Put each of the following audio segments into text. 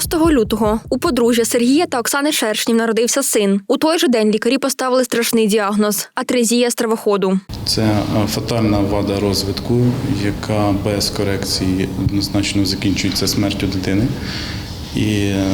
6 лютого у подружжя Сергія та Оксани Шершнів народився син. У той же день лікарі поставили страшний діагноз атрезія стравоходу. Це е, фатальна вада розвитку, яка без корекції однозначно закінчується смертю дитини і е,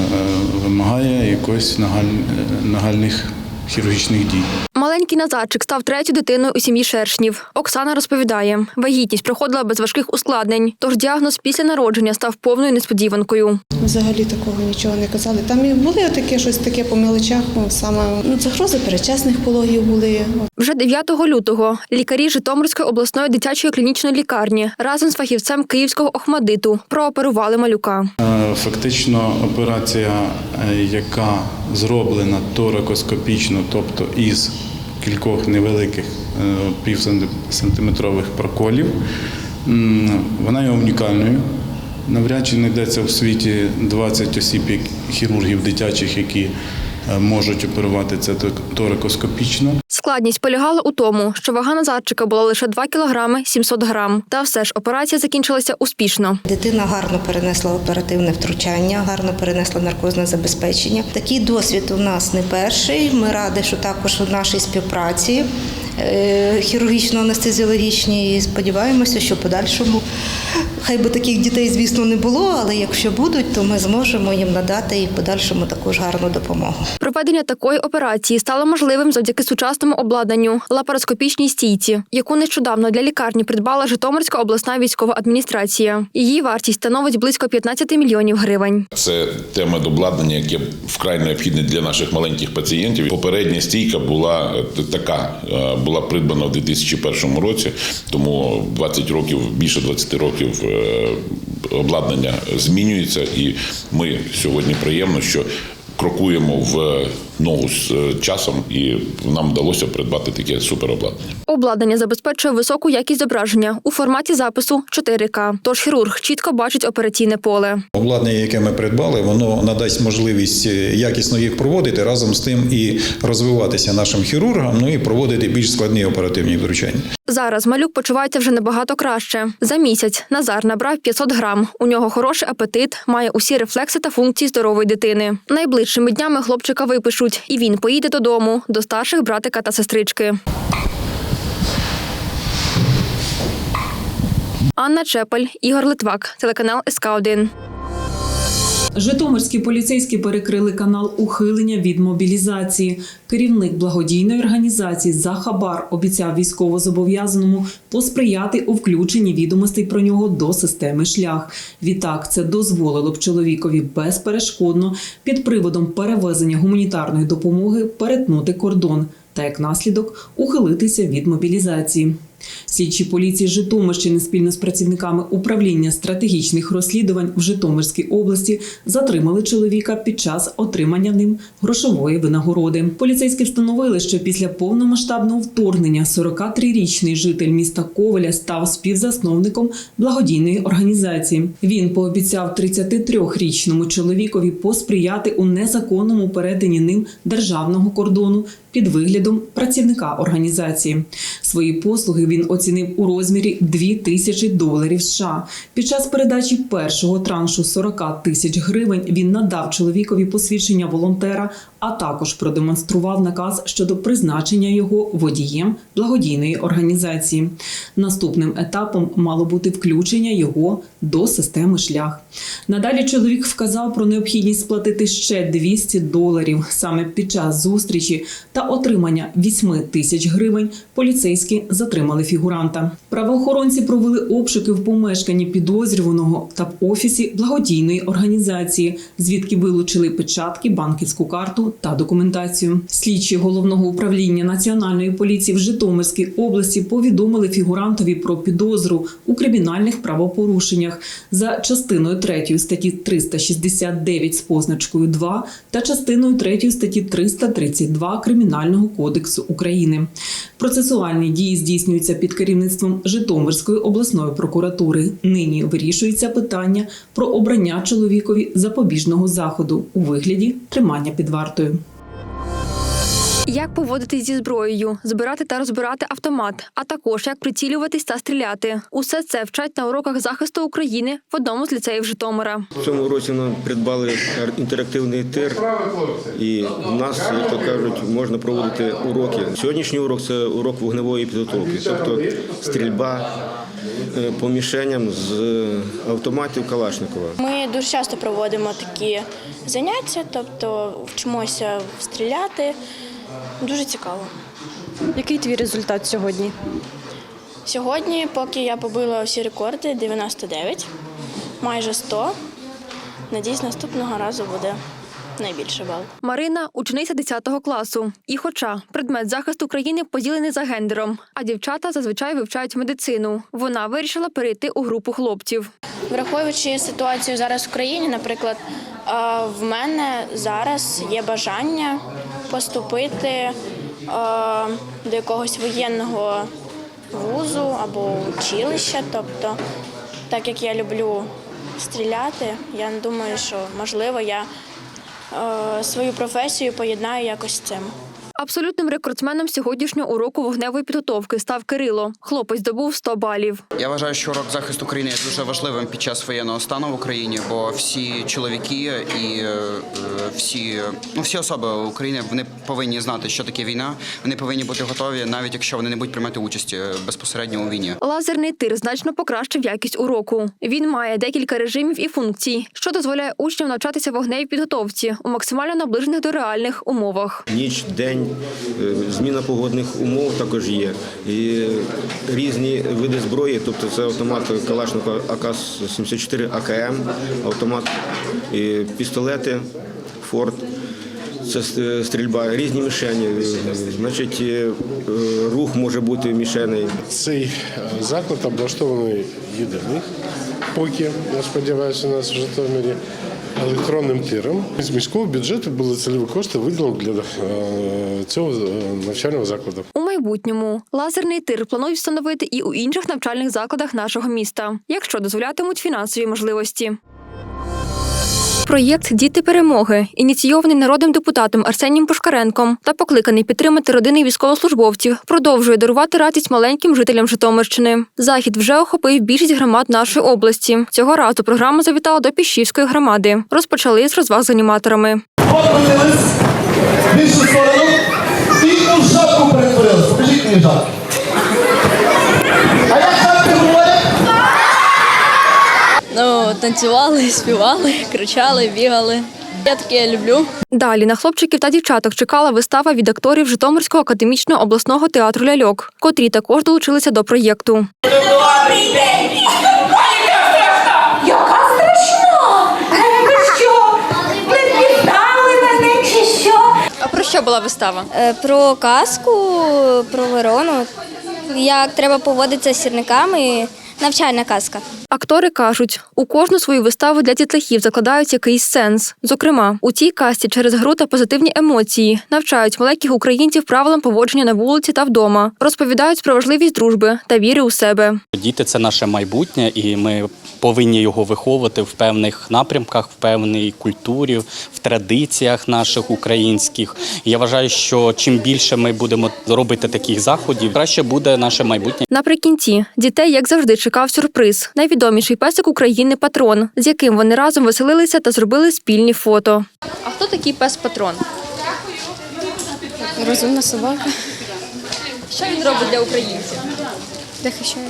вимагає нагаль- е, нагальних хірургічних дій. Маленький Назарчик став третьою дитиною у сім'ї Шершнів. Оксана розповідає, вагітність проходила без важких ускладнень, тож діагноз після народження став повною несподіванкою. Взагалі такого нічого не казали. Там і були таке щось таке по мелочах, ну, саме ну, загрози передчасних пологів були. Вже 9 лютого лікарі Житомирської обласної дитячої клінічної лікарні разом з фахівцем Київського Охмадиту прооперували малюка. Е, Фактично операція, е, яка зроблена торакоскопічно, тобто із кількох невеликих е, півсантиметрових проколів, вона є унікальною. Навряд чи знайдеться в світі 20 осіб, хірургів дитячих, які можуть оперувати це торакоскопічно. Складність полягала у тому, що вага Назарчика була лише 2 кілограми 700 грам. Та все ж операція закінчилася успішно. Дитина гарно перенесла оперативне втручання, гарно перенесла наркозне забезпечення. Такий досвід у нас не перший. Ми раді, що також у нашій співпраці е, хірургічно-анестезіологічній. І сподіваємося, що в подальшому хай би таких дітей, звісно, не було, але якщо будуть, то ми зможемо їм надати і в подальшому також гарну допомогу. Проведення такої операції стало можливим завдяки сучасному обладнанню лапароскопічній стійці, яку нещодавно для лікарні придбала Житомирська обласна військова адміністрація. Її вартість становить близько 15 мільйонів гривень. Це тема обладнання, яке вкрай необхідне для наших маленьких пацієнтів. Попередня стійка була е, така, е, була придбана в 2001 році, тому 20 років, більше 20 років е, обладнання змінюється, і ми сьогодні приємно, що крокуємо в ногу з е, часом, і нам вдалося придбати таке суперобладнання. Обладнання забезпечує високу якість зображення у форматі запису 4К. Тож хірург чітко бачить операційне поле. Обладнання, яке ми придбали, воно надасть можливість е, якісно їх проводити разом з тим і розвиватися нашим хірургам, ну і проводити більш складні оперативні втручання. Зараз малюк почувається вже набагато краще. За місяць Назар набрав 500 грам. У нього хороший апетит, має усі рефлекси та функції здорової дитини. Найближчими днями хлопчика випишуть, і він поїде додому до старших братика та сестрички. Анна Чепель, Ігор Литвак, телеканал СК 1 Житомирські поліцейські перекрили канал ухилення від мобілізації. Керівник благодійної організації за хабар обіцяв військовозобов'язаному посприяти у включенні відомостей про нього до системи шлях. Відтак це дозволило б чоловікові безперешкодно під приводом перевезення гуманітарної допомоги перетнути кордон та як наслідок ухилитися від мобілізації. Слідчі поліції Житомирщини спільно з працівниками управління стратегічних розслідувань в Житомирській області затримали чоловіка під час отримання ним грошової винагороди. Поліцейські встановили, що після повномасштабного вторгнення 43-річний житель міста Ковеля став співзасновником благодійної організації. Він пообіцяв 33-річному чоловікові посприяти у незаконному перетині ним державного кордону під виглядом працівника організації. Свої послуги він оцінив у розмірі 2 тисячі доларів США. Під час передачі першого траншу 40 тисяч гривень він надав чоловікові посвідчення волонтера, а також продемонстрував наказ щодо призначення його водієм благодійної організації. Наступним етапом мало бути включення його до системи шлях. Надалі чоловік вказав про необхідність сплатити ще 200 доларів саме під час зустрічі та отримання 8 тисяч гривень. Поліцейські затримали фігуранта. Правоохоронці провели обшуки в помешканні підозрюваного та в офісі благодійної організації, звідки вилучили печатки, банківську карту та документацію. Слідчі головного управління національної поліції в Житомирській області повідомили фігурантові про підозру у кримінальних правопорушеннях за частиною 3 статті 369 з позначкою 2 та частиною 3 статті 332 Кримінального кодексу України. Процесуальні дії здійснюються під керівництвом Житомирської обласної прокуратури. Нині вирішується питання про обрання чоловікові запобіжного заходу у вигляді тримання під вартою. Як поводитись зі зброєю, збирати та розбирати автомат, а також як прицілюватись та стріляти. Усе це вчать на уроках захисту України в одному з ліцеїв Житомира. В цьому році нам придбали інтерактивний тир, і в нас, як то кажуть, можна проводити уроки. Сьогоднішній урок це урок вогневої підготовки, тобто стрільба е, по мішеням з автоматів Калашникова. Ми дуже часто проводимо такі заняття, тобто вчимося стріляти. Дуже цікаво. Який твій результат сьогодні? Сьогодні, поки я побила всі рекорди, 99, майже 100. Надіюсь, наступного разу буде найбільше бал. Марина учениця 10 класу. І хоча предмет захисту України поділений за гендером, а дівчата зазвичай вивчають медицину. Вона вирішила перейти у групу хлопців. Враховуючи ситуацію зараз в країні, наприклад, в мене зараз є бажання поступити е, до якогось воєнного вузу або училища. Тобто, так як я люблю стріляти, я думаю, що можливо я е, свою професію поєднаю якось з цим. Абсолютним рекордсменом сьогоднішнього уроку вогневої підготовки став Кирило. Хлопець здобув 100 балів. Я вважаю, що урок захисту України є дуже важливим під час воєнного стану в Україні, бо всі чоловіки і е, е, всі, ну, всі особи України вони повинні знати, що таке війна. Вони повинні бути готові, навіть якщо вони не будуть приймати участь безпосередньо у війні. Лазерний тир значно покращив якість уроку. Він має декілька режимів і функцій, що дозволяє учням навчатися вогневій підготовці у максимально наближених до реальних умовах. Ніч, день, зміна погодних умов також є. І різні види зброї, тобто це автомат Калашникова АК-74 АКМ, автомат, пістолети, Форд. Це стрільба, різні мішені. Е, Значить, е, е, рух може бути мішеней. Цей е, заклад облаштований єдиний, поки, я сподіваюся, у нас в Житомирі електронним тиром. З міського бюджету були цільові кошти виділені для е, цього е, навчального закладу. У майбутньому лазерний тир планують встановити і у інших навчальних закладах нашого міста, якщо дозволятимуть фінансові можливості. Проєкт Діти перемоги ініційований народним депутатом Арсенієм Пушкаренком та покликаний підтримати родини військовослужбовців, продовжує дарувати радість маленьким жителям Житомирщини. Захід вже охопив більшість громад нашої області. Цього разу програма завітала до Піщівської громади. Розпочали з розваг з аніматорами. В сторону і у жабку перетворились. Покажіть мені жабку. А як жабки говорять? Ну, танцювали, співали, кричали, бігали. Я таке люблю. Далі на хлопчиків та дівчаток чекала вистава від акторів Житомирського академічного обласного театру ляльок, котрі також долучилися до проєкту. Яка страшна! Що? Ви впізнали мене чи що? А про що була вистава? Е, Про казку, про ворону, як треба поводитися з сірниками. Навчальна казка. Актори кажуть, у кожну свою виставу для дітлахів закладають якийсь сенс. Зокрема, у цій касті через гру та позитивні емоції навчають маленьких українців правилам поводження на вулиці та вдома, розповідають про важливість дружби та віри у себе. Діти це наше майбутнє, і ми повинні його виховувати в певних напрямках, в певній культурі, в традиціях наших українських. Я вважаю, що чим більше ми будемо робити таких заходів, краще буде наше майбутнє. Наприкінці дітей, як завжди, чекав сюрприз. Найвідоміший песик України патрон, з яким вони разом веселилися та зробили спільні фото. А хто такий пес патрон? Розумна собака. Що він робить для українців? Захищає.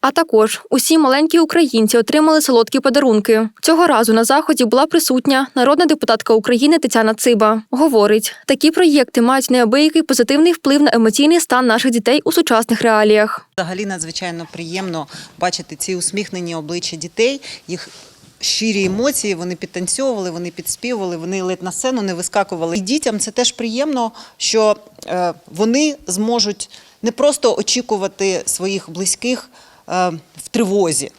А також усі маленькі українці отримали солодкі подарунки. Цього разу на заході була присутня народна депутатка України Тетяна Циба. Говорить, такі проєкти мають неабиякий позитивний вплив на емоційний стан наших дітей у сучасних реаліях. Взагалі надзвичайно приємно бачити ці усміхнені обличчя дітей, їх. Щирі емоції, вони підтанцьовували, вони підспівували, вони ледь на сцену не вискакували. І дітям це теж приємно, що вони зможуть не просто очікувати своїх близьких е, в тривозі,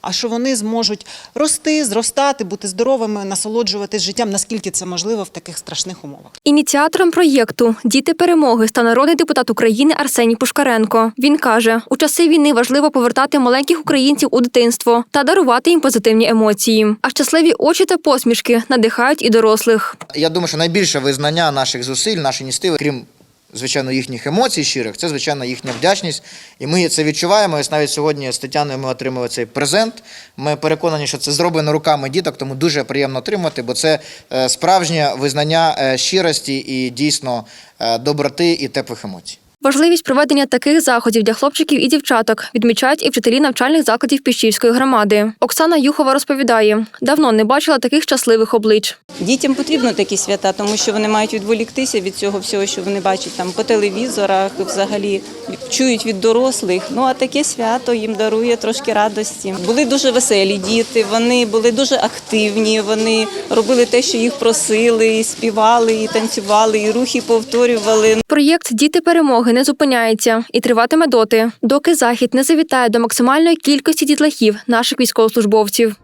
а що вони зможуть рости, зростати, бути здоровими, насолоджуватись життям, наскільки це можливо в таких страшних умовах. Ініціатором проєкту Діти перемоги став народний депутат України Арсеній Пушкаренко. Він каже, у часи війни важливо повертати маленьких українців у дитинство та дарувати їм позитивні емоції. А щасливі очі та посмішки надихають і дорослих. Я думаю, що найбільше визнання наших зусиль, нашої ініціативи, крім звичайно їхніх емоцій щирих, це звичайно їхня вдячність. І ми це відчуваємо. Ось навіть сьогодні з Тетяною ми отримали цей презент. Ми переконані, що це зроблено руками діток, тому дуже приємно отримати, бо це е, справжнє визнання е, щирості і дійсно е, доброти і теплих емоцій. Важливість проведення таких заходів для хлопчиків і дівчаток відмічають і вчителі навчальних закладів Піщівської громади. Оксана Юхова розповідає, давно не бачила таких щасливих облич. Дітям потрібно такі свята, тому що вони мають відволіктися від цього всього, що вони бачать там по телевізорах, взагалі чують від дорослих. Ну а таке свято їм дарує трошки радості. Були дуже веселі діти, вони були дуже активні. Вони робили те, що їх просили, і співали, і танцювали, і рухи повторювали. Проєкт Діти перемоги не зупиняється і триватиме доти, доки захід не завітає до максимальної кількості дітлахів наших військовослужбовців.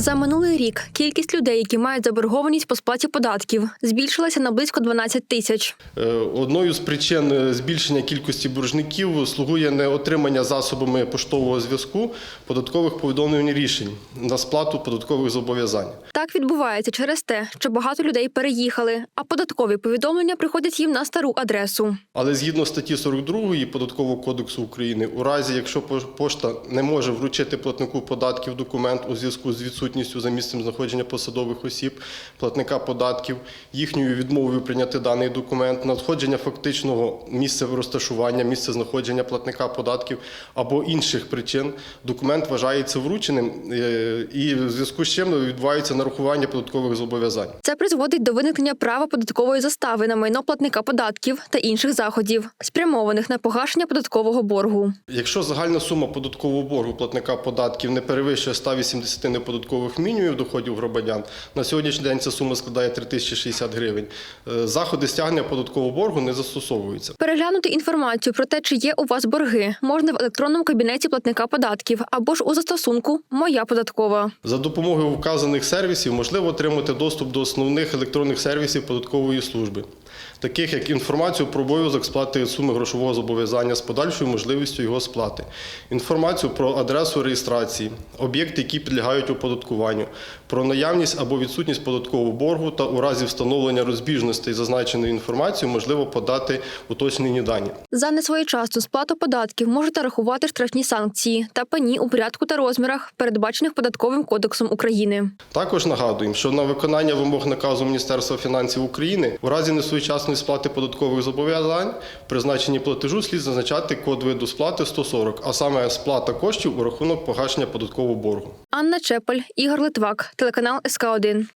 За минулий рік кількість людей, які мають заборгованість по сплаті податків, збільшилася на близько 12 тисяч. Е, Одною з причин е, збільшення кількості боржників слугує неотримання засобами поштового зв'язку податкових повідомлень рішень на сплату податкових зобов'язань. Так відбувається через те, що багато людей переїхали, а податкові повідомлення приходять їм на стару адресу. Але згідно статті 42 Податкового кодексу України, у разі якщо пошта не може вручити платнику податків документ у зв'язку з відсутністю за місцем знаходження посадових осіб, платника податків, їхньою відмовою прийняти даний документ, надходження фактичного місця розташування, місця знаходження платника податків або інших причин, документ вважається врученим е, і в зв'язку з чим відбувається нарахування податкових зобов'язань. Це призводить до виникнення права податкової застави на майно платника податків та інших заходів, спрямованих на погашення податкового боргу. Якщо загальна сума податкового боргу платника податків не перевищує 180 неподаткових мінімумів доходів громадян, на сьогоднішній день ця сума складає 3060 гривень. е, Заходи стягнення податкового боргу не застосовуються. Переглянути інформацію про те, чи є у вас борги, можна в електронному кабінеті платника податків або ж у застосунку Моя податкова. За допомогою вказаних сервісів можливо отримати доступ до основних електронних сервісів податкової служби, таких як інформацію про обов'язок сплати суми грошового зобов'язання з подальшою можливістю його сплати, інформацію про адресу реєстрації, об'єкти, які підлягають оподаткуванню, про наявність або відсутність податкового боргу та у разі встановлення розбіжностей зазначеної інформації можливо подати уточнені дані. За несвоєчасну сплату податків можете рахувати штрафні санкції та пені у порядку та розмірах, передбачених податковим кодексом України. Також нагадуємо, що на виконання вимог наказу Міністерства фінансів України у разі несвоєчасної сплати податкових зобов'язань призначенні платежу слід зазначати код виду сплати 140, а саме сплата коштів у рахунок погашення податкового боргу. Анна Чепель, Ігор Литвак, телеканал СК 1